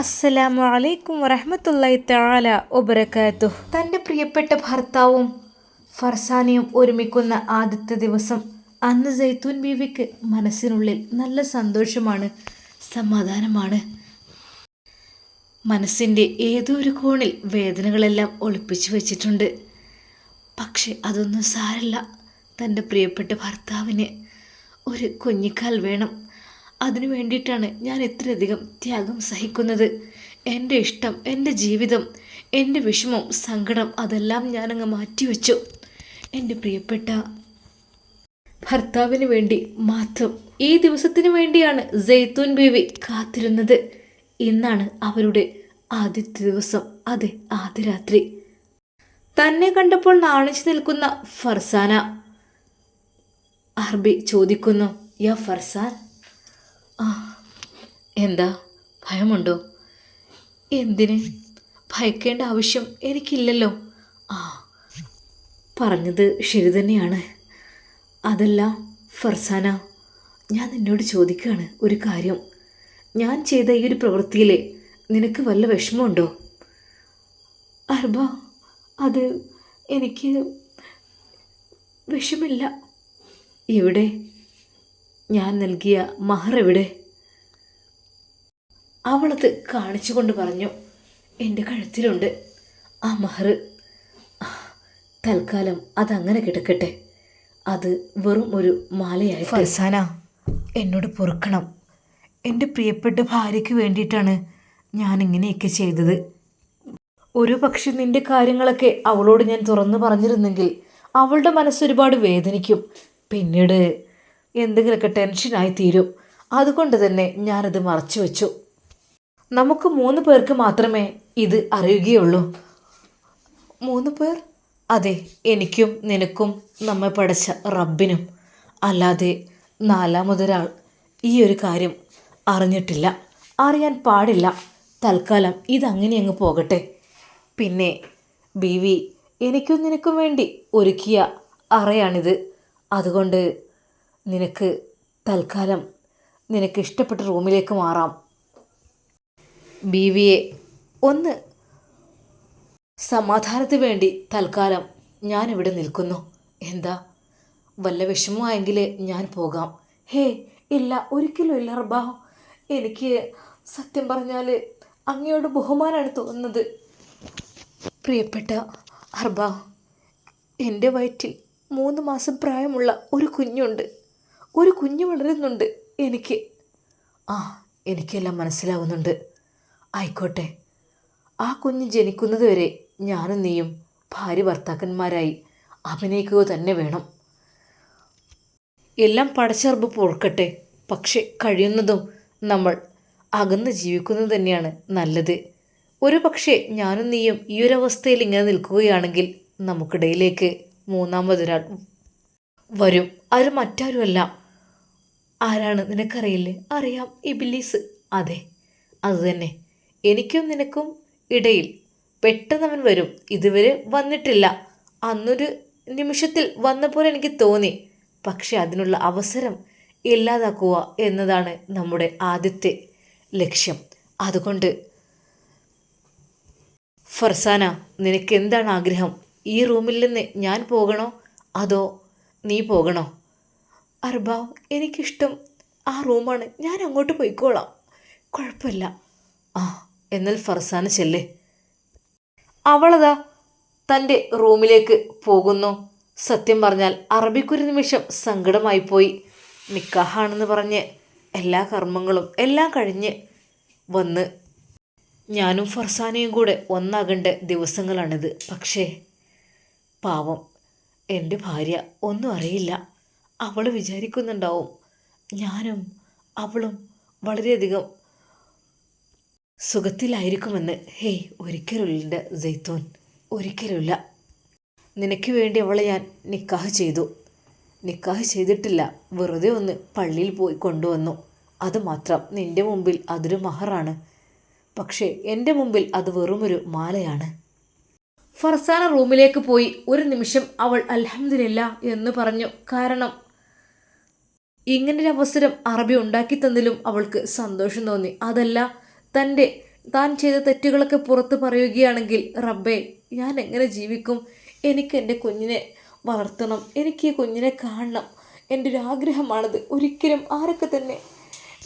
അസ്സലാമു അലൈക്കും വറഹമത്തല്ലായി തആല ഒബരക്കാത്തു തന്റെ പ്രിയപ്പെട്ട ഭർത്താവും ഫർസാനയും ഒരുമിക്കുന്ന ആദ്യത്തെ ദിവസം അന്ന് ജൈത്തൂൻ ബീവിക്ക് മനസ്സിനുള്ളിൽ നല്ല സന്തോഷമാണ് സമാധാനമാണ്. മനസ്സിന്റെ ഏതോ ഒരു കോണിൽ വേദനകളെല്ലാം ഒളിപ്പിച്ചു വെച്ചിട്ടുണ്ട്. പക്ഷെ അതൊന്നും സാരല്ല. തന്റെ പ്രിയപ്പെട്ട ഭർത്താവിന് ഒരു കുഞ്ഞിക്കാൽ വേണം. അതിനു വേണ്ടിയിട്ടാണ് ഞാൻ ഇത്രയധികം ത്യാഗം സഹിക്കുന്നത്. എന്റെ ഇഷ്ടം എന്റെ ജീവിതം എന്റെ വിഷമം സങ്കടം അതെല്ലാം ഞാനങ്ങ് മാറ്റിവെച്ചു. എന്റെ പ്രിയപ്പെട്ട ഭർത്താവിന് വേണ്ടി മാത്രം ഈ ദിവസത്തിന് വേണ്ടിയാണ് ജെയ്ത്തൂൻ ബീവി കാത്തിരുന്നത്. ഇന്നാണ് അവരുടെ ആദ്യത്തെ ദിവസം. അതെ ആദ്യ രാത്രി. തന്നെ കണ്ടപ്പോൾ നാണിച്ചു നിൽക്കുന്ന ഫർസാന. അർബി ചോദിക്കുന്നു യാ ഫർസാൻ? എന്താ? ഭയമുണ്ടോ? എന്തിന്? ഭയക്കേണ്ട ആവശ്യം എനിക്കില്ലല്ലോ. ആ പറഞ്ഞത് ശരി തന്നെയാണ്. അതല്ല ഫർസാന ഞാൻ നിന്നോട് ചോദിക്കുകയാണ് ഒരു കാര്യം. ഞാൻ ചെയ്ത ഈ ഒരു പ്രവൃത്തിയിൽ നിനക്ക് വല്ല വിഷമമുണ്ടോ? അർബ അത് എനിക്ക് വിഷമില്ല. എവിടെ ഞാൻ നൽകിയ മഹർ എവിടെ? അവളത് കാണിച്ചുകൊണ്ട് പറഞ്ഞു എന്റെ കഴുത്തിലുണ്ട് ആ മഹർ. തൽക്കാലം അതങ്ങനെ കിടക്കട്ടെ. അത് വെറും ഒരു മാലയായി ഫർസാന എന്നോട് പൊറുക്കണം. എന്റെ പ്രിയപ്പെട്ട ഭാര്യയ്ക്ക് വേണ്ടിയിട്ടാണ് ഞാൻ ഇങ്ങനെയൊക്കെ ചെയ്തത്. ഒരു പക്ഷെ നിന്റെ കാര്യങ്ങളൊക്കെ അവളോട് ഞാൻ തുറന്നു പറഞ്ഞിരുന്നെങ്കിൽ അവളുടെ മനസ്സൊരുപാട് വേദനിക്കും. പിന്നീട് എന്തെങ്കിലുമൊക്കെ ടെൻഷനായി തീരും. അതുകൊണ്ട് തന്നെ ഞാനത് മറച്ചു വെച്ചു. നമുക്ക് മൂന്ന് പേർക്ക് മാത്രമേ ഇത് അറിയുകയുള്ളൂ. മൂന്ന് പേർ? അതെ എനിക്കും നിനക്കും നമ്മെ പഠിച്ച റബ്ബിനും. അല്ലാതെ നാലാമതൊരാൾ ഈ ഒരു കാര്യം അറിഞ്ഞിട്ടില്ല. അറിയാൻ പാടില്ല. തൽക്കാലം ഇതങ്ങനെ അങ്ങ് പോകട്ടെ. പിന്നെ ബി വി എനിക്കും നിനക്കും വേണ്ടി ഒരുക്കിയ അറയാണിത്. അതുകൊണ്ട് നിനക്ക് തൽക്കാലം നിനക്ക് ഇഷ്ടപ്പെട്ട റൂമിലേക്ക് മാറാം. ബീവിയെ ഒന്ന് സമാധാനത്തിന് വേണ്ടി തൽക്കാലം ഞാനിവിടെ നിൽക്കുന്നു. എന്താ? വല്ല വിഷമമായെങ്കിൽ ഞാൻ പോകാം. ഹേ ഇല്ല ഒരിക്കലും ഇല്ല റബ്ബാ. എനിക്ക് സത്യം പറഞ്ഞാൽ അങ്ങയോട് ബഹുമാനമാണ് തോന്നുന്നത്. പ്രിയപ്പെട്ട അർബ എന്റെ വയറ്റിൽ മൂന്ന് മാസം പ്രായമുള്ള ഒരു കുഞ്ഞുണ്ട്. ഒരു കുഞ്ഞു വളരുന്നുണ്ട് എനിക്ക്. ആ എനിക്കെല്ലാം മനസ്സിലാവുന്നുണ്ട്. ആയിക്കോട്ടെ. ആ കുഞ്ഞ് ജനിക്കുന്നതുവരെ ഞാനും നീയും ഭാര്യ ഭർത്താക്കന്മാരായി അഭിനയിക്കുക തന്നെ വേണം. എല്ലാം പടച്ചർബ് പൊറുക്കട്ടെ. പക്ഷെ കഴിയുന്നതും നമ്മൾ അകന്ന് ജീവിക്കുന്നത് തന്നെയാണ് നല്ലത്. ഒരു പക്ഷേ ഞാനും നീയും ഈ ഒരു അവസ്ഥയിൽ ഇങ്ങനെ നിൽക്കുകയാണെങ്കിൽ നമുക്കിടയിലേക്ക് മൂന്നാമതൊരാൾ വരും. അത് മറ്റാരുമല്ല ആരാണ് നിനക്കറിയില്ലേ? അറിയാം ഇബിലീസ്. അതെ അതുതന്നെ എനിക്കും നിനക്കും ഇടയിൽ പെട്ടെന്ന് അവൻ വരും. ഇതുവരെ വന്നിട്ടില്ല. അന്നൊരു നിമിഷത്തിൽ വന്നപ്പോൾ എനിക്ക് തോന്നി. പക്ഷെ അതിനുള്ള അവസരം ഇല്ലാതാക്കുക എന്നതാണ് നമ്മുടെ ആദ്യത്തെ ലക്ഷ്യം. അതുകൊണ്ട് ഫർസാന നിനക്ക് എന്താണ് ആഗ്രഹം? ഈ റൂമിൽ നിന്ന് ഞാൻ പോകണോ? അതോ നീ പോകണോ? അർബാവ് എനിക്കിഷ്ടം ആ റൂമാണ്. ഞാൻ അങ്ങോട്ട് പോയിക്കോളാം. കുഴപ്പമില്ല. ആ എന്നാൽ ഫർസാന ചെല്ലേ. അവളതാ തന്റെ റൂമിലേക്ക് പോകുന്നു. സത്യം പറഞ്ഞാൽ അറബിക്കൊരു നിമിഷം സങ്കടമായി പോയി നിക്കാഹാണെന്ന് പറഞ്ഞ് എല്ലാ കർമ്മങ്ങളും എല്ലാം കഴിഞ്ഞ് വന്ന് ഞാനും ഫർസാനയും കൂടെ ഒന്നാകേണ്ട ദിവസങ്ങളാണിത്. പക്ഷേ പാവം എന്റെ ഭാര്യ ഒന്നും അറിയില്ല. അവൾ വിചാരിക്കുന്നുണ്ടാവും. ഞാനും അവളും വളരെയധികം സുഖത്തിലായിരിക്കുമെന്ന്. ഹേയ് ഒരിക്കലുമില്ല ജെയ്ത്തോൻ ഒരിക്കലുമില്ല. നിനക്ക് വേണ്ടി അവളെ ഞാൻ നിക്കാഹ് ചെയ്തു. നിക്കാഹ് ചെയ്തിട്ടില്ല. വെറുതെ ഒന്ന് പള്ളിയിൽ പോയി കൊണ്ടുവന്നു. അതുമാത്രം നിന്റെ മുമ്പിൽ അതൊരു മഹറാണ്. പക്ഷേ എന്റെ മുമ്പിൽ അത് വെറുമൊരു മാലയാണ്. ഫർസാന റൂമിലേക്ക് പോയി. ഒരു നിമിഷം അവൾ അലഹമില്ല എന്ന് പറഞ്ഞു. കാരണം ഇങ്ങനൊരു അവസരം അറബി ഉണ്ടാക്കി തന്നതിലും അവൾക്ക് സന്തോഷം തോന്നി. അതല്ല തന്റെ താൻ ചെയ്ത തെറ്റുകളൊക്കെ പുറത്ത് പറയുകയാണെങ്കിൽ റബ്ബേ ഞാൻ എങ്ങനെ ജീവിക്കും? എനിക്ക് എന്റെ കുഞ്ഞിനെ വളർത്തണം. എനിക്ക് ഈ കുഞ്ഞിനെ കാണണം. എന്റെ ഒരു ആഗ്രഹമാണത്. ഒരിക്കലും ആരൊക്കെ തന്നെ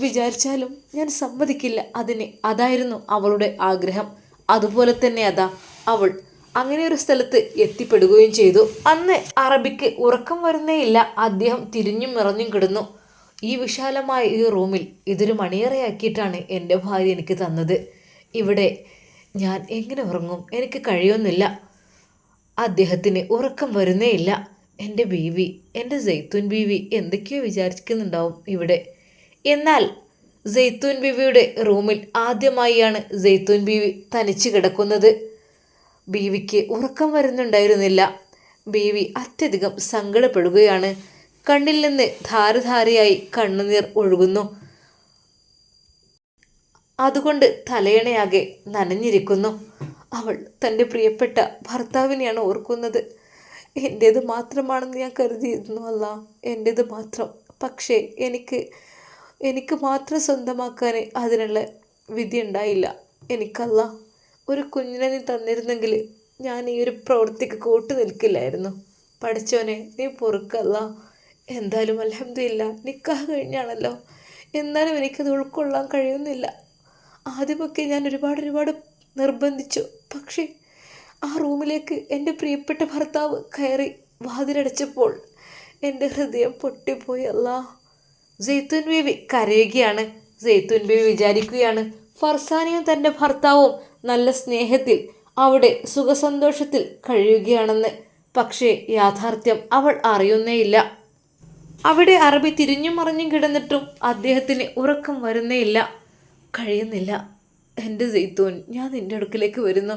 വിചാരിച്ചാലും ഞാൻ സമ്മതിക്കില്ല അതിന്. അതായിരുന്നു അവളുടെ ആഗ്രഹം. അതുപോലെ തന്നെ അതാ അവൾ അങ്ങനെ ഒരു സ്ഥലത്ത് എത്തിപ്പെടുകയും ചെയ്തു. അന്ന് അറബിക്ക് ഉറക്കം വരുന്നേയില്ല. അദ്ദേഹം തിരിഞ്ഞും നിറഞ്ഞും കിടന്നു. ഈ വിശാലമായ ഈ റൂമിൽ ഇതൊരു മണിയറയാക്കിയിട്ടാണ് എന്റെ ഭാര്യ എനിക്ക് തന്നത്. ഇവിടെ ഞാൻ എങ്ങനെ ഉറങ്ങും? എനിക്ക് കഴിയുന്നില്ല. അദ്ദേഹത്തിന് ഉറക്കം വരുന്നേയില്ല. എന്റെ ബീവി എന്റെ ജെയ്ത്തൂൻ ബീവി എന്തൊക്കെയോ വിചാരിക്കുന്നുണ്ടാവും ഇവിടെ. എന്നാൽ ജെയ്ത്തൂൻ ബീവിയുടെ റൂമിൽ ആദ്യമായാണ് ജെയ്ത്തൂൻ ബീവി തനിച്ച് കിടക്കുന്നത്. ബീവിക്ക് ഉറക്കം വരുന്നുണ്ടായിരുന്നില്ല. ബീവി അത്യധികം സങ്കടപ്പെടുകയാണ്. കണ്ണിൽ നിന്ന് ധാരധാരയായി കണ്ണുനീർ ഒഴുകുന്നു. അതുകൊണ്ട് തലയണയാകെ നനഞ്ഞിരിക്കുന്നു. അവൾ തന്റെ പ്രിയപ്പെട്ട ഭർത്താവിനെയാണ് ഓർക്കുന്നത്. എന്റേത് മാത്രമാണെന്ന് ഞാൻ കരുതിയിരുന്നു അല്ല. എന്റേത് മാത്രം. പക്ഷേ എനിക്ക് എനിക്ക് മാത്രം സ്വന്തമാക്കാൻ അതിനുള്ള വിധി ഉണ്ടായില്ല. എനിക്കല്ല. ഒരു കുഞ്ഞിനെ നീ തന്നിരുന്നെങ്കിൽ ഞാൻ ഈ ഒരു പ്രവൃത്തിക്ക് കൂട്ടു നിൽക്കില്ലായിരുന്നു. പഠിച്ചോനെ നീ പൊറുക്കല്ല. എന്തായാലും അലഹമില്ല നിക്കാഹ് കഴിഞ്ഞാണല്ലോ. എന്നാലും എനിക്കത് ഉൾക്കൊള്ളാൻ കഴിയുന്നില്ല. ആദ്യമൊക്കെ ഞാൻ ഒരുപാട് ഒരുപാട് നിർബന്ധിച്ചു. പക്ഷേ ആ റൂമിലേക്ക് എന്റെ പ്രിയപ്പെട്ട ഭർത്താവ് കയറി വാതിലടച്ചപ്പോൾ എന്റെ ഹൃദയം പൊട്ടിപ്പോയി. അല്ലാ ജെയ്ത്തുൻ ബേബി കരയുകയാണ്. ജെയ്ത്തുൻ ബേബി വിചാരിക്കുകയാണ് ഫർസാനിയും തന്റെ ഭർത്താവും നല്ല സ്നേഹത്തിൽ അവിടെ സുഖസന്തോഷത്തിൽ കഴിയുകയാണെന്ന്. പക്ഷേ യാഥാർത്ഥ്യം അവൾ അറിയുന്നേയില്ല. അവിടെ അറബി തിരിഞ്ഞും മറിഞ്ഞും കിടന്നിട്ടും അദ്ദേഹത്തിന് ഉറക്കം വരുന്നേയില്ല. കഴിയുന്നില്ല. എന്റെ ജെയ്ത്തൂൻ ഞാൻ നിന്റെ അടുക്കലേക്ക് വരുന്നു.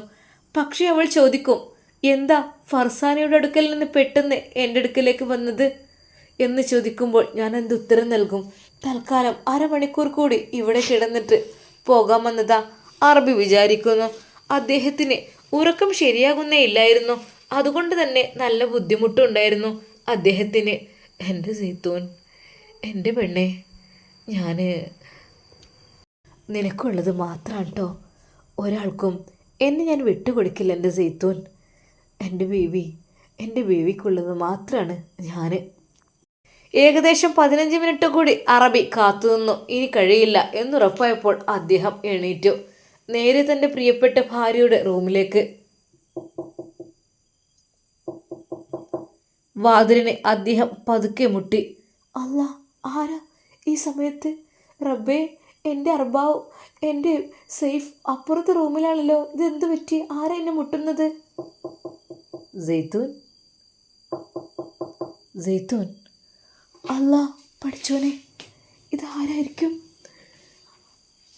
പക്ഷേ അവൾ ചോദിക്കും എന്താ ഫർസാനയുടെ അടുക്കൽ നിന്ന് പെട്ടെന്ന് എന്റെ അടുക്കലേക്ക് വന്നത്? എന്ന് ചോദിക്കുമ്പോൾ ഞാൻ എന്ത് ഉത്തരം നൽകും? തൽക്കാലം അരമണിക്കൂർ കൂടി ഇവിടെ കിടന്നിട്ട് പോകാമെന്നതാ അറബി വിചാരിക്കുന്നു. അദ്ദേഹത്തിന് ഉറക്കം ശരിയാകുന്നേ ഇല്ലായിരുന്നു. അതുകൊണ്ട് തന്നെ നല്ല ബുദ്ധിമുട്ടുണ്ടായിരുന്നു. അദ്ദേഹത്തിന് എന്റെ സീത്തൂൻ എന്റെ പെണ്ണെ ഞാൻ നിനക്കുള്ളത് മാത്രമാണ് കേട്ടോ ഒരാൾക്കും എന്നെ ഞാൻ വിട്ടുകൊടുക്കില്ല എന്റെ സീത്തൂൻ എന്റെ ബേബി എന്റെ ബേബിക്കുള്ളത് മാത്രമാണ് ഞാൻ ഏകദേശം പതിനഞ്ച് മിനിറ്റ് കൂടി അറബി കാത്തുനിന്നു. ഇനി കഴിയില്ല എന്നുറപ്പായപ്പോൾ അദ്ദേഹം എണീറ്റു. നേരെ തന്റെ പ്രിയപ്പെട്ട ഭാര്യയുടെ റൂമിലേക്ക്. വാതിലിനെ അദ്ദേഹം പതുക്കെ മുട്ടി. അല്ല ആരാ ഈ സമയത്ത്? റബ്ബേ എന്റെ അർബാവ് എന്റെ സേഫ് അപ്പുറത്തെ റൂമിലാണല്ലോ. ഇതെന്ത് പറ്റി? ആരാ എന്നെ മുട്ടുന്നത്? ജെയ്ത്തൂൻ ജെയ്ത്തൂൻ അല്ല പഠിച്ചോനെ ഇതാരായിരിക്കും?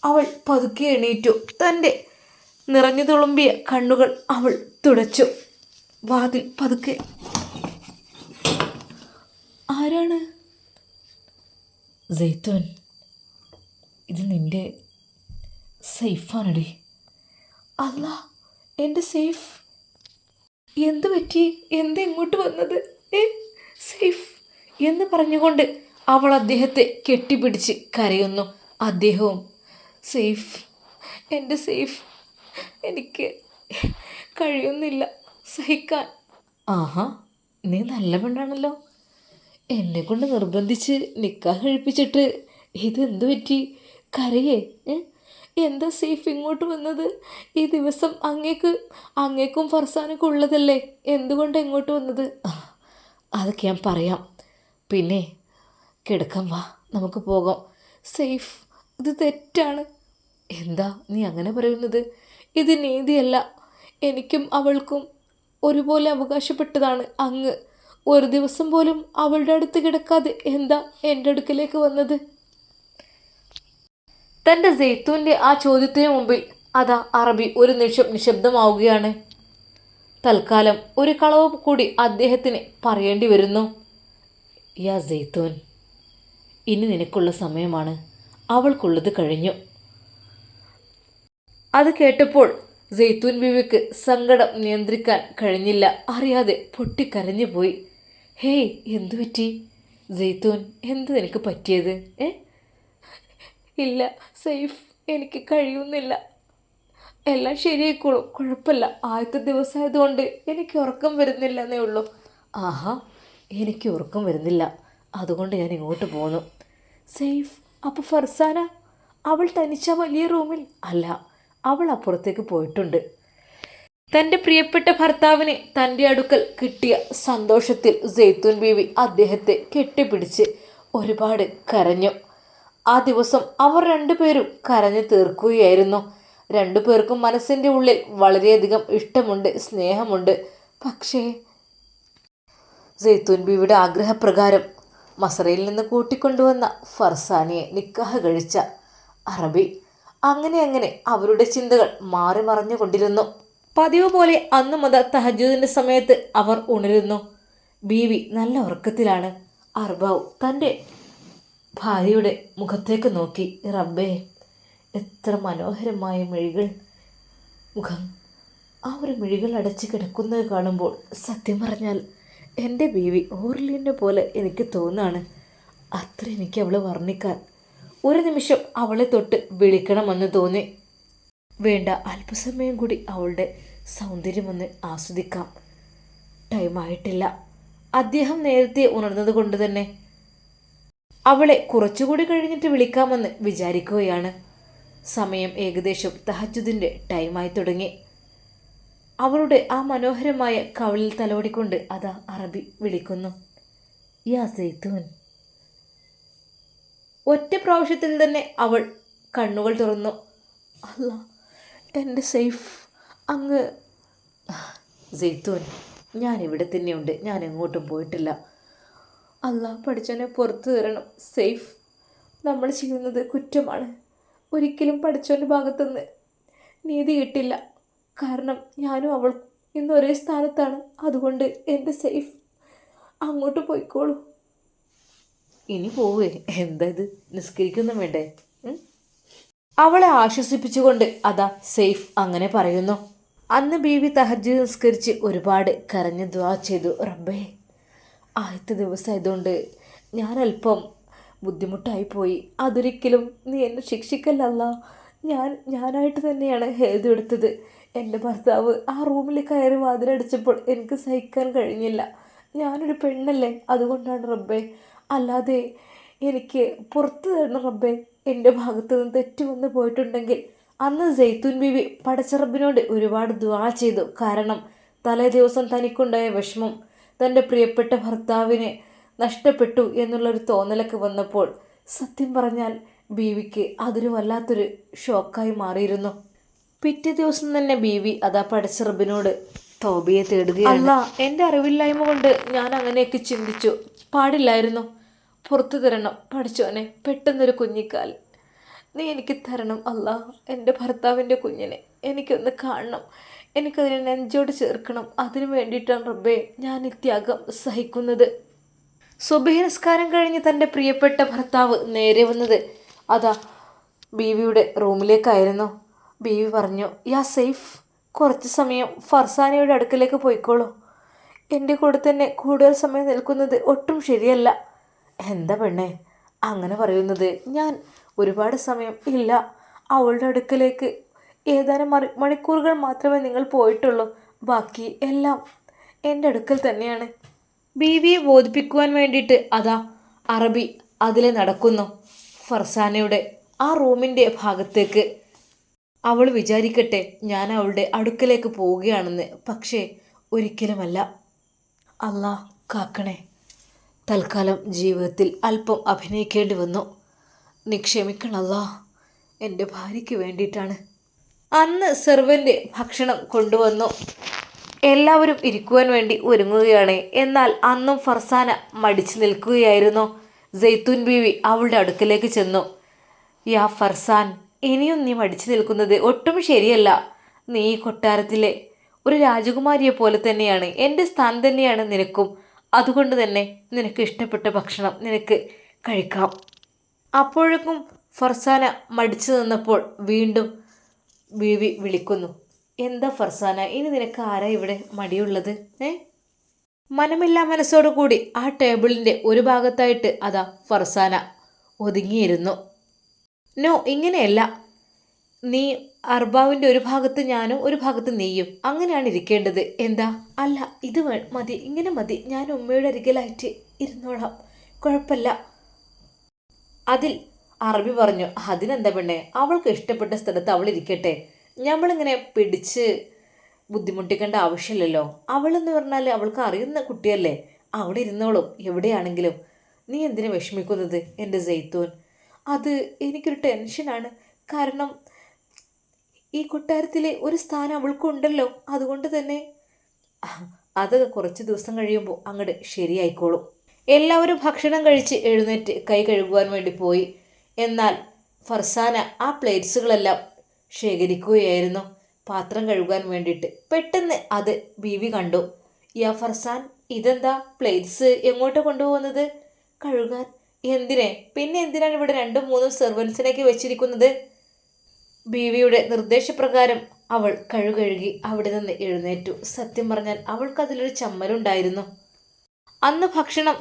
അവൾ പതുക്കെ എണീറ്റു. തന്റെ നിറഞ്ഞു തുളുമ്പിയ കണ്ണുകൾ അവൾ തുടച്ചു. വാതിൽ പതുക്കെ. ആരാണ്? ജെയ്ത്തോൻ ഇത് നിന്റെ സേഫാണടി. അല്ല എന്റെ സേഫ്. എന്ത് പറ്റി? എന്ത് ഇങ്ങോട്ട് വന്നത്? ഏ സേഫ് എന്ന് പറഞ്ഞുകൊണ്ട് അവൾ അദ്ദേഹത്തെ കെട്ടിപ്പിടിച്ച് കരയുന്നു. അദ്ദേഹവും സേഫ്. എന്റെ സേഫ്. എനിക്ക് കഴിയുന്നില്ല. സഹിക്കാൻ. ആഹാ നീ നല്ല പെണ്ണാണല്ലോ. എന്നെ കൊണ്ട് നിർബന്ധിച്ച് നിക്കാഹ് കഴിപ്പിച്ചിട്ട് ഇതെന്തു പറ്റി? കരയേ എന്താ സേഫ് ഇങ്ങോട്ട് വന്നത്? ഈ ദിവസം അങ്ങേക്ക് അങ്ങേക്കും ഫർസാനൊക്കെ ഉള്ളതല്ലേ? എന്തുകൊണ്ട് ഇങ്ങോട്ട് വന്നത്? അതൊക്കെ ഞാൻ പറയാം. പിന്നെ കിടക്കാം വാ. നമുക്ക് പോകാം. സേഫ്. ഇത് തെറ്റാണ്. എന്താ നീ അങ്ങനെ പറയുന്നത്? ഇത് നീതിയല്ല. എനിക്കും അവൾക്കും ഒരുപോലെ അവകാശപ്പെട്ടതാണ് അങ്ങ്. ഒരു ദിവസം പോലും അവളുടെ അടുത്ത് കിടക്കാതെ എന്താ എന്റെ അടുക്കലേക്ക് വന്നത്? തന്റെ ജെയ്ത്തൂന്റെ ആ ചോദ്യത്തിന് മുമ്പിൽ അതാ അറബി ഒരു നിമിഷം നിശബ്ദമാവുകയാണ്. തൽക്കാലം ഒരു കളവ് കൂടി അദ്ദേഹത്തിന് പറയേണ്ടി വരുന്നു. യാ ജെയ്ത്തൂൻ ഇനി നിനക്കുള്ള സമയമാണ്. അവൾക്കുള്ളത് കഴിഞ്ഞു. അത് കേട്ടപ്പോൾ ജെയ്ത്തൂൻ ബീവിക്ക് സങ്കടം നിയന്ത്രിക്കാൻ കഴിഞ്ഞില്ല. അറിയാതെ പൊട്ടിക്കരഞ്ഞു പോയി. ഹേയ് എന്തു പറ്റി? ജെയ്ത്തൂൻ എന്ത് നിനക്ക് പറ്റിയത്? ഏ? ഇല്ല സേഫ് എനിക്ക് കഴിയുന്നില്ല. എല്ലാം ശരിയായിക്കോളും. കുഴപ്പമില്ല. ആദ്യത്തെ ദിവസമായതുകൊണ്ട് എനിക്ക് ഉറക്കം വരുന്നില്ല എന്നേ ഉള്ളൂ. ആഹാ എനിക്ക് ഉറക്കം വരുന്നില്ല. അതുകൊണ്ട് ഞാൻ ഇങ്ങോട്ട് പോന്നു. സേഫ് അപ്പോൾ ഫർസാന അവൾ തനിച്ച വലിയ റൂമിൽ അല്ല അവൾ അപ്പുറത്തേക്ക് പോയിട്ടുണ്ട്. തന്റെ പ്രിയപ്പെട്ട ഭർത്താവിനെ തന്റെ അടുക്കൽ കിട്ടിയ സന്തോഷത്തിൽ ജെയ്ത്തൂൻ ബീവി അദ്ദേഹത്തെ കെട്ടിപ്പിടിച്ച് ഒരുപാട് കരഞ്ഞു. ആ ദിവസം അവർ രണ്ടുപേരും കരഞ്ഞു തീർക്കുകയായിരുന്നു. രണ്ടുപേർക്കും മനസ്സിന്റെ ഉള്ളിൽ വളരെയധികം ഇഷ്ടമുണ്ട് സ്നേഹമുണ്ട്. പക്ഷേ ജെയ്ത്തൂൻ ബീവിയുടെ ആഗ്രഹപ്രകാരം മസറയിൽ നിന്ന് കൂട്ടിക്കൊണ്ടുവന്ന ഫർസാനിയെ നിക്കാഹ് കഴിച്ച അറബി. അങ്ങനെ അങ്ങനെ അവരുടെ ചിന്തകൾ മാറി മറഞ്ഞുകൊണ്ടിരുന്നു പതിവ് പോലെ അന്നു മുതൽ തഹജുദിന്റെ സമയത്ത് അവർ ഉണരുന്നു. ബീവി നല്ല ഉറക്കത്തിലാണ്. അർബാവ് തന്റെ ഭാര്യയുടെ മുഖത്തേക്ക് നോക്കി. റബ്ബേ എത്ര മനോഹരമായ മിഴികൾ മുഖം. ആ ഒരു മിഴികൾ അടച്ച് കിടക്കുന്നത് കാണുമ്പോൾ സത്യം പറഞ്ഞാൽ എന്റെ ബീവി ഓർലിന്റെ പോലെ എനിക്ക് തോന്നാണ്. അത്ര എനിക്ക് അവൾ വർണിക്കാൻ. ഒരു നിമിഷം അവളെ തൊട്ട് വിളിക്കണമെന്ന് തോന്നി. വേണ്ട അല്പസമയം കൂടി അവളുടെ സൗന്ദര്യമൊന്ന് ആസ്വദിക്കാം. ടൈമായിട്ടില്ല അദ്ദേഹം നേരത്തെ ഉണർന്നത് കൊണ്ട് തന്നെ. അവളെ കുറച്ചുകൂടി കഴിഞ്ഞിട്ട് വിളിക്കാമെന്ന് വിചാരിക്കുകയാണ്. സമയം ഏകദേശം തഹജുദിന്റെ ടൈമായി തുടങ്ങി. അവളുടെ ആ മനോഹരമായ കവളിൽ തലോടിക്കൊണ്ട് അതാ അറബി വിളിക്കുന്നു. യാ സെയ്തൂൻ ഒറ്റ പ്രാവശ്യത്തിൽ തന്നെ അവൾ കണ്ണുകൾ തുറന്നു. അല്ല എന്റെ സേഫ് അങ്ങ് ഞാൻ ഇവിടെ തന്നെയുണ്ട്. ഞാൻ എങ്ങോട്ടും പോയിട്ടില്ല. അല്ല പഠിച്ചവനെ പുറത്തു തരണം. സേഫ് നമ്മൾ ചെയ്യുന്നത് കുറ്റമാണ്. ഒരിക്കലും പഠിച്ചവന്റെ ഭാഗത്തുനിന്ന് നീതി കിട്ടില്ല. കാരണം ഞാനും അവൾ ഇന്ന് ഒരേ സ്ഥാനത്താണ്. അതുകൊണ്ട് എന്റെ സേഫ്. അങ്ങോട്ട് പോയിക്കോളൂ. ഇനി പോവേ. എന്താ ഇത്? നിസ്കരിക്കൊന്നും വേണ്ടേ? അവളെ ആശ്വസിപ്പിച്ചുകൊണ്ട് അതാ സേഫ് അങ്ങനെ പറയുന്നു. അന്ന് ബീവി തഹജ് നിസ്കരിച്ച് ഒരുപാട് കരഞ്ഞ് ദ്വാ ചെയ്തു. റബ്ബേ ആദ്യത്തെ ദിവസമായതുകൊണ്ട് ഞാനല്പം ബുദ്ധിമുട്ടായി പോയി. അതൊരിക്കലും നീ എന്നെ ശിക്ഷിക്കല്ലല്ല. ഞാൻ ഞാനായിട്ട് തന്നെയാണ് ഹേതു എടുത്തത്. എന്റെ ഭർത്താവ് ആ റൂമിൽ കയറി വാതിലടിച്ചപ്പോൾ എനിക്ക് സഹിക്കാൻ കഴിഞ്ഞില്ല. ഞാനൊരു പെണ്ണല്ലേ? അതുകൊണ്ടാണ് റബ്ബേ. അല്ലാതെ എനിക്ക് പുറത്ത് തരണം റബ്ബേ എന്റെ ഭാഗത്ത് നിന്ന് തെറ്റ് വന്നു പോയിട്ടുണ്ടെങ്കിൽ അന്ന് ജെയ്ത്തൂൻ ബീവി പടച്ചറബിനോട് ഒരുപാട് ദ്വാ ചെയ്തു. കാരണം തലേ ദിവസം തനിക്കുണ്ടായ വിഷമം തന്റെ പ്രിയപ്പെട്ട ഭർത്താവിനെ നഷ്ടപ്പെട്ടു എന്നുള്ളൊരു തോന്നലൊക്കെ വന്നപ്പോൾ സത്യം പറഞ്ഞാൽ ബീവിക്ക് അതൊരു വല്ലാത്തൊരു ഷോക്കായി മാറിയിരുന്നു. പിറ്റേ ദിവസം തന്നെ ബീവി അതാ പഠിച്ച പടച്ചറബിനോട് തോബിയെ തേടുകയാണ്. അല്ല എന്റെ അറിവില്ലായ്മ കൊണ്ട് ഞാൻ അങ്ങനെയൊക്കെ ചിന്തിച്ചു. പാടില്ലായിരുന്നു. പുറത്തു തരണം പഠിച്ചോനെ പെട്ടെന്നൊരു കുഞ്ഞിക്കാൽ. നീ എനിക്ക് തരണം അല്ല എന്റെ ഭർത്താവിന്റെ കുഞ്ഞിനെ. എനിക്കൊന്ന് കാണണം. എനിക്കതിനെ നെഞ്ചോട് ചേർക്കണം. അതിനു വേണ്ടിയിട്ടാണ് റബ്ബേ ഞാൻ ഈ ത്യാഗം സഹിക്കുന്നത്. സുബഹി നിസ്കാരം കഴിഞ്ഞ് തന്റെ പ്രിയപ്പെട്ട ഭർത്താവ് നേരെ വന്നത്. അതാ ബീവിയുടെ റൂമിലേക്കായിരുന്നു. ബീവി പറഞ്ഞു യാ സേഫ്. കുറച്ച് സമയം ഫർസാനയുടെ അടുക്കലേക്ക് പോയിക്കോളൂ. എന്റെ കൂടെ തന്നെ കൂടുതൽ സമയം നിൽക്കുന്നത് ഒട്ടും ശരിയല്ല. എന്താ പെണ്ണേ? അങ്ങനെ പറയുന്നത് ഞാൻ ഒരുപാട് സമയം ഇല്ല. അവളുടെ അടുക്കലേക്ക് ഏതാനും മറി മണിക്കൂറുകൾ മാത്രമേ നിങ്ങൾ പോയിട്ടുള്ളൂ. ബാക്കി എല്ലാം എന്റെ അടുക്കൽ തന്നെയാണ്. ബീവിയെ ബോധിപ്പിക്കുവാൻ വേണ്ടിയിട്ട് അതാ അറബി അതിലെ നടക്കുന്നു. ഫർസാനയുടെ ആ റൂമിന്റെ ഭാഗത്തേക്ക് അവൾ വിചാരിക്കട്ടെ ഞാൻ അവളുടെ അടുക്കലേക്ക് പോവുകയാണെന്ന്. പക്ഷേ ഒരിക്കലുമല്ല. അല്ലാ കാക്കണേ. തൽക്കാലം ജീവിതത്തിൽ അല്പം അഭിനയിക്കേണ്ടി വന്നു. നീ എന്റെ ഭാര്യയ്ക്ക് വേണ്ടിയിട്ടാണ്. അന്ന് സെർവന്റ് ഭക്ഷണം കൊണ്ടുവന്നു. എല്ലാവരും ഇരിക്കുവാൻ വേണ്ടി ഒരുങ്ങുകയാണ്. എന്നാൽ അന്നും ഫർസാന മടിച്ചു നിൽക്കുകയായിരുന്നു. ജെയ്ത്തൂൻ ബീവി അവളുടെ അടുക്കലേക്ക് ചെന്നു. യാ ഫർസാൻ ഇനിയും നീ മടിച്ചു നിൽക്കുന്നത് ഒട്ടും ശരിയല്ല. നീ ഈ കൊട്ടാരത്തിലെ ഒരു രാജകുമാരിയെ പോലെ തന്നെയാണ്. എന്റെ സ്ഥാനം തന്നെയാണ് നിനക്കും. അതുകൊണ്ട് തന്നെ നിനക്ക് ഇഷ്ടപ്പെട്ട ഭക്ഷണം നിനക്ക് കഴിക്കാം. അപ്പോഴേക്കും ഫർസാന മടിച്ചു നിന്നപ്പോൾ വീണ്ടും ബീവി വിളിക്കുന്നു. എന്താ ഫർസാന ഇനി നിനക്ക് ആരാ ഇവിടെ മടിയുള്ളത്? ഏ? മനമില്ലാ മനസ്സോടു കൂടി ആ ടേബിളിന്റെ ഒരു ഭാഗത്തായിട്ട് അതാ ഫർസാന ഒതുങ്ങിയിരുന്നു. നോ ഇങ്ങനെയല്ല. നീ അർബാവിന്റെ ഒരു ഭാഗത്ത് ഞാനും ഒരു ഭാഗത്ത് നീയും. അങ്ങനെയാണ് ഇരിക്കേണ്ടത്. എന്താ? അല്ല ഇത് മതി. ഇങ്ങനെ മതി. ഞാൻ ഉമ്മയുടെ അരികിലായിട്ട് ഇരുന്നോളാം. കുഴപ്പമില്ല. അതിൽ അറബി പറഞ്ഞു അതിനെന്താ പെണ്ണെ? അവൾക്ക് ഇഷ്ടപ്പെട്ട സ്ഥലത്ത് അവൾ ഇരിക്കട്ടെ. നമ്മളിങ്ങനെ പിടിച്ച് ബുദ്ധിമുട്ടിക്കേണ്ട ആവശ്യമില്ലല്ലോ. അവളെന്ന് പറഞ്ഞാൽ അവൾക്ക് അറിയുന്ന കുട്ടിയല്ലേ? അവിടെ ഇരുന്നോളും. എവിടെയാണെങ്കിലും. നീ എന്തിനു വിഷമിക്കുന്നത് എന്റെ ജെയ്ത്തൂൻ അത് എനിക്കൊരു ടെൻഷനാണ്. കാരണം ഈ കൊട്ടാരത്തിലെ ഒരു സ്ഥാനം അവൾക്കുണ്ടല്ലോ. അതുകൊണ്ട് തന്നെ അത് കുറച്ച് ദിവസം കഴിയുമ്പോൾ അങ്ങോട്ട് ശരിയായിക്കോളും. എല്ലാവരും ഭക്ഷണം കഴിച്ച് എഴുന്നേറ്റ് കൈ കഴുകുവാൻ വേണ്ടി പോയി. എന്നാൽ ഫർസാന ആ പ്ലേറ്റ്സുകളെല്ലാം ശേഖരിക്കുകയായിരുന്നു. പാത്രം കഴുകാൻ വേണ്ടിയിട്ട്. പെട്ടെന്ന് അത് ബീവി കണ്ടു. യാ ഫർസാൻ ഇതെന്താ? പ്ലേറ്റ്സ് എങ്ങോട്ട് കൊണ്ടുപോകുന്നത്? കഴുകാൻ എന്തിനെ? പിന്നെ എന്തിനാണ് ഇവിടെ രണ്ടും മൂന്നും സെർവൻസിനൊക്കെ വെച്ചിരിക്കുന്നത്? ബീവിയുടെ നിർദ്ദേശപ്രകാരം അവൾ കഴുകഴുകി അവിടെ നിന്ന് എഴുന്നേറ്റു. സത്യം പറഞ്ഞാൽ അവൾക്കതിലൊരു ചമ്മലുണ്ടായിരുന്നു. അന്ന് ഭക്ഷണം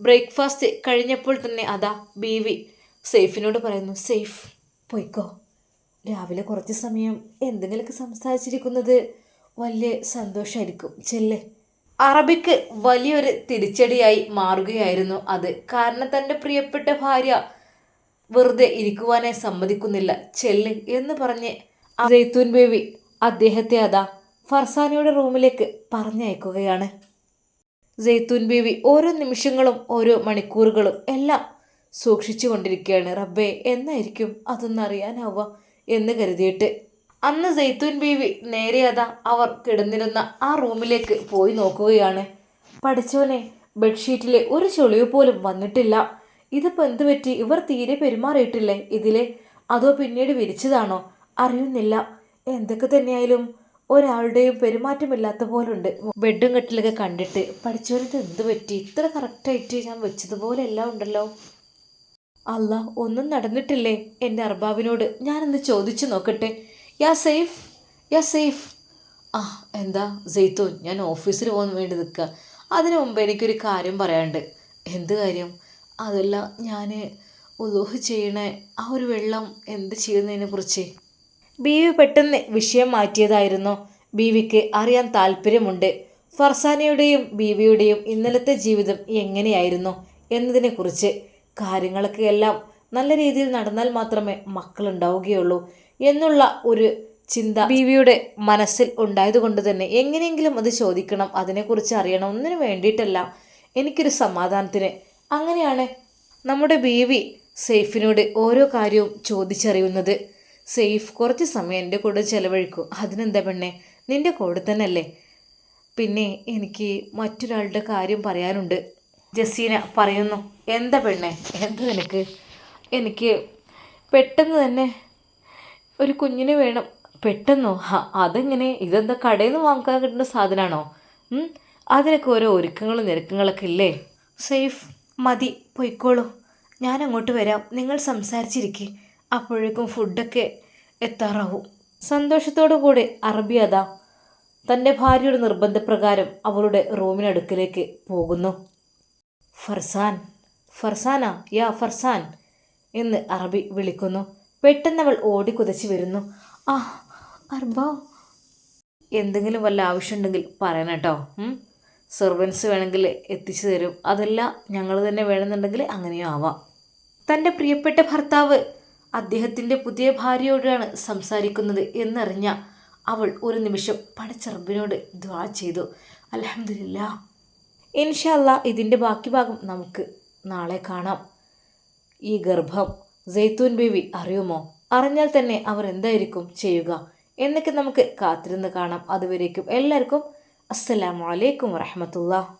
ബ്രേക്ക്ഫാസ്റ്റ് കഴിഞ്ഞപ്പോൾ തന്നെ അതാ ബീവി സേഫിനോട് പറയുന്നു സേഫ് പൊയ്ക്കോ. രാവിലെ കുറച്ച് സമയം എന്തെങ്കിലുമൊക്കെ സംസാരിച്ചിരിക്കുന്നത് വലിയ സന്തോഷമായിരിക്കും ചെല്ല്. അറബിക്ക് വലിയൊരു തിരിച്ചടിയായി മാറുകയായിരുന്നു അത്. കാരണം തന്റെ പ്രിയപ്പെട്ട ഭാര്യ വെറുതെ ഇരിക്കുവാനെ സമ്മതിക്കുന്നില്ല. ചെല്ല് എന്ന് പറഞ്ഞ് ജെയ്ത്തൂൻ ബേബി അദ്ദേഹത്തെ അതാ ഫർസാനയുടെ റൂമിലേക്ക് പറഞ്ഞയക്കുകയാണ്. ജെയ്ത്തൂൻ ബേബി ഓരോ നിമിഷങ്ങളും ഓരോ മണിക്കൂറുകളും എല്ലാം സൂക്ഷിച്ചു കൊണ്ടിരിക്കുകയാണ് റബ്ബേ എന്നായിരിക്കും അതൊന്നറിയാനാവുക എന്ന് കരുതിയിട്ട് അന്ന് സൈത്തൂൻ ബീവി നേരെ അതാ അവർ കിടന്നിരുന്ന ആ റൂമിലേക്ക് പോയി നോക്കുകയാണ്. പഠിച്ചവനെ ബെഡ്ഷീറ്റിലെ ഒരു ചുളിവ് പോലും വന്നിട്ടില്ല. ഇതിപ്പോൾ എന്ത് പറ്റി? ഇവർ തീരെ പെരുമാറിയിട്ടില്ലേ ഇതിലെ? അതോ പിന്നീട് വിരിച്ചതാണോ? അറിയുന്നില്ല. എന്തൊക്കെ തന്നെയായാലും ഒരാളുടെയും പെരുമാറ്റമില്ലാത്ത പോലുണ്ട്. ബെഡും കെട്ടിലൊക്കെ കണ്ടിട്ട് പഠിച്ചവരത് എന്ത് പറ്റി? ഇത്ര കറക്റ്റായിട്ട് ഞാൻ വെച്ചതുപോലെ എല്ലാം ഉണ്ടല്ലോ. അല്ല ഒന്നും നടന്നിട്ടില്ലേ? എന്റെ അർബാബിനോട് ഞാനൊന്ന് ചോദിച്ചു നോക്കട്ടെ? യാ സേഫ് യാ സേഫ്. ആ എന്താ ജെയ്ത്തൂൻ ഞാൻ ഓഫീസിൽ പോകാൻ വേണ്ടി നിൽക്കുക അതിനു മുമ്പ് എനിക്കൊരു കാര്യം പറയാനുണ്ട്. എന്ത് കാര്യം? അതല്ല ഞാൻ ഉലോഹ് ചെയ്യണ ആ ഒരു വെള്ളം എന്ത് ചെയ്യുന്നതിനെ കുറിച്ച്. ബീവി പെട്ടെന്ന് വിഷയം മാറ്റിയതായിരുന്നു. ബീവിക്ക് അറിയാൻ താല്പര്യമുണ്ട്. ഫർസാനയുടെയും ബീവിയുടെയും ഇന്നലത്തെ ജീവിതം എങ്ങനെയായിരുന്നു എന്നതിനെക്കുറിച്ച് കാര്യങ്ങളൊക്കെ എല്ലാം നല്ല രീതിയിൽ നടന്നാൽ മാത്രമേ മക്കളുണ്ടാവുകയുള്ളൂ. എന്നുള്ള ഒരു ചിന്ത ബീവിയുടെ മനസ്സിൽ ഉണ്ടായതുകൊണ്ട് തന്നെ എങ്ങനെയെങ്കിലും അത് ചോദിക്കണം അതിനെക്കുറിച്ച് അറിയണം ഒന്നിനു വേണ്ടിയിട്ടല്ല. എനിക്കൊരു സമാധാനത്തിന്. അങ്ങനെയാണ് നമ്മുടെ ബീവി സെയ്ഫിനോട് ഓരോ കാര്യവും ചോദിച്ചറിയുന്നത്. സെയ്ഫ് കുറച്ച് സമയം എന്റെ കൂടെ ചിലവഴിക്കും. അതിനെന്താ പെണ്ണെ? നിന്റെ കൂടെ തന്നെയല്ലേ? പിന്നെ എനിക്ക് മറ്റൊരാളുടെ കാര്യം പറയാനുണ്ട്. ജസീന പറയുന്നു എന്താ പെണ്ണെ? എന്താ നിനക്ക്? എനിക്ക് പെട്ടെന്ന് തന്നെ ഒരു കുഞ്ഞിന് വേണം. പെട്ടെന്നോ? ഹാ അതെങ്ങനെ? ഇതെന്താ കടയിൽ നിന്ന് വാങ്ങിക്കാൻ കിട്ടുന്ന സാധനമാണോ അതിനൊക്കെ ഓരോ ഒരുക്കങ്ങളും നിരക്കങ്ങളൊക്കെ ഇല്ലേ? സേഫ് മതി. പൊയ്ക്കോളൂ. ഞാൻ അങ്ങോട്ട് വരാം. നിങ്ങൾ സംസാരിച്ചിരിക്കെ. അപ്പോഴേക്കും ഫുഡൊക്കെ എത്താറാവും. സന്തോഷത്തോടു കൂടി അറബി അതാ. തന്റെ ഭാര്യയുടെ നിർബന്ധപ്രകാരം അവളുടെ റൂമിനടുക്കിലേക്ക് പോകുന്നു. ഫർസാൻ ഫർസാന? യാ ഫർസാൻ എന്ന് അറബി വിളിക്കുന്നു. പെട്ടെന്ന് അവൾ ഓടിക്കുതച്ച് വരുന്നു. ആ അർബ. എന്തെങ്കിലും വല്ല ആവശ്യമുണ്ടെങ്കിൽ പറയണം കേട്ടോ. സെർവൻസ് വേണമെങ്കിൽ എത്തിച്ചു തരും. അതല്ല ഞങ്ങൾ തന്നെ വേണമെന്നുണ്ടെങ്കിൽ അങ്ങനെയും ആവാം. തന്റെ പ്രിയപ്പെട്ട ഭർത്താവ് അദ്ദേഹത്തിന്റെ പുതിയ ഭാര്യയോടാണ് സംസാരിക്കുന്നത് എന്നറിഞ്ഞ അവൾ ഒരു നിമിഷം പടച്ചറബിനോട് ദ്വാ ചെയ്തു. അലഹമില്ല ഇൻഷല്ല ഇതിന്റെ ബാക്കി ഭാഗം നമുക്ക് നാളെ കാണാം. ഈ ഗർഭം ജെയ്ത്തൂൻ ബീവി അറിയുമോ? അറിഞ്ഞാൽ തന്നെ അവർ എന്തായിരിക്കും ചെയ്യുക? എന്നൊക്കെ നമുക്ക് കാത്തിരുന്ന് കാണാം. അതുവരേക്കും എല്ലാവർക്കും അസ്സലാമലൈക്കും വറഹമത്തുള്ള